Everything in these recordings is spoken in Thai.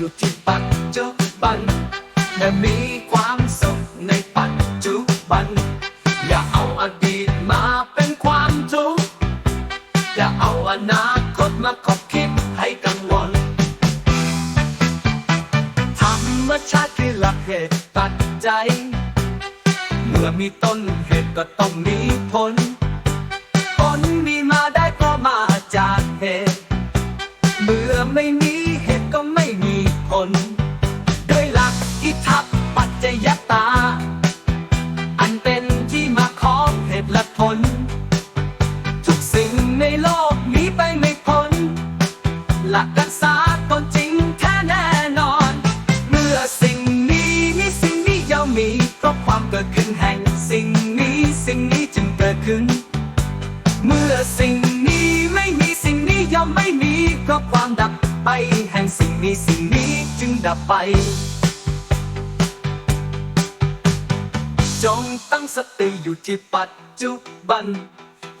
อยู่ที่ปัจจุบันและมีความสุขในปัจจุบัน อย่าเอาอดีตมาเป็นความทุกข์อย่าเอาอนาคตมาขบคิดให้กังวลธรรมชาติคือหลักเหตุปัจจัย เมื่อมีต้นเหตุก็ต้องมีผลผลมีมาได้เพราะมาจากเหตุ เมื่อไม่มี สิ่งนี้สิ่งนี้จึงเกิดขึ้น เมื่อสิ่งนี้ไม่มีสิ่งนี้ย่อมไม่มีเพราะความดับไปแห่งสิ่งนี้สิ่งนี้จึงดับไป จงตั้งสติอยู่ที่ปัจจุบัน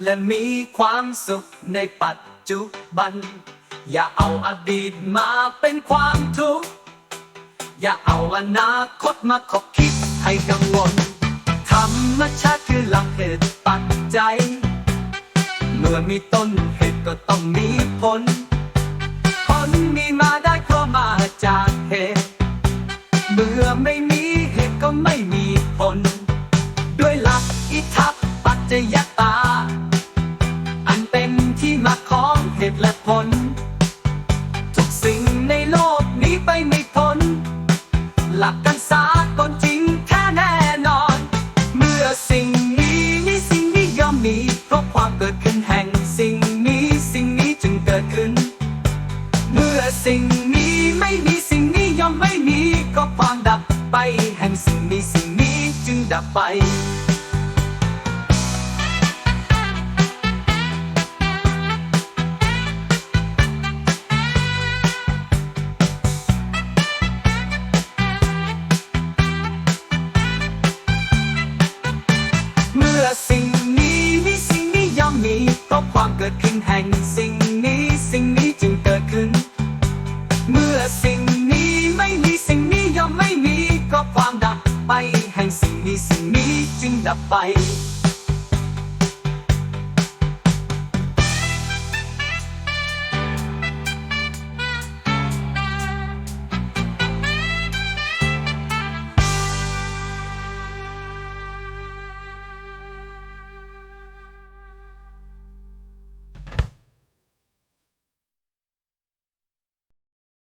และมีความสุขในปัจจุบัน อย่าเอาอดีตมาเป็นความทุกข์ อย่าเอาอนาคตมาขบคิดให้กังวล มชาติคือหลักเหตุปัจจัย เมื่อมีต้นเหตุก็ต้องมีผล ผลมีมาได้เพราะมาจากเหตุ เมื่อไม่มีเหตุก็ไม่มีผล ด้วยหลักอิทัปปัจจยตา อันเป็นที่มาของเหตุและผล ทุกสิ่งในโลกนี้ไปไม่พ้น หลักการสา พื่อสิ่งนี้ไม่มีสิ่งนี้ย่อมไม่มีก็ความดับไป แห่งสิ่งนี้สิ่งนี้จึงดับไปเมื่อสิ่งนี้มีสิ่งนี้ย่อมมีเพราะความเกิดขึ้นแห่งสิ่ง เมื่อสิ่งนี้ไม่มีสิ่งนี้ย่อมไม่มี ก็ความดับไป แห่งสิ่งนี้สิ่งนี้จึงดับไป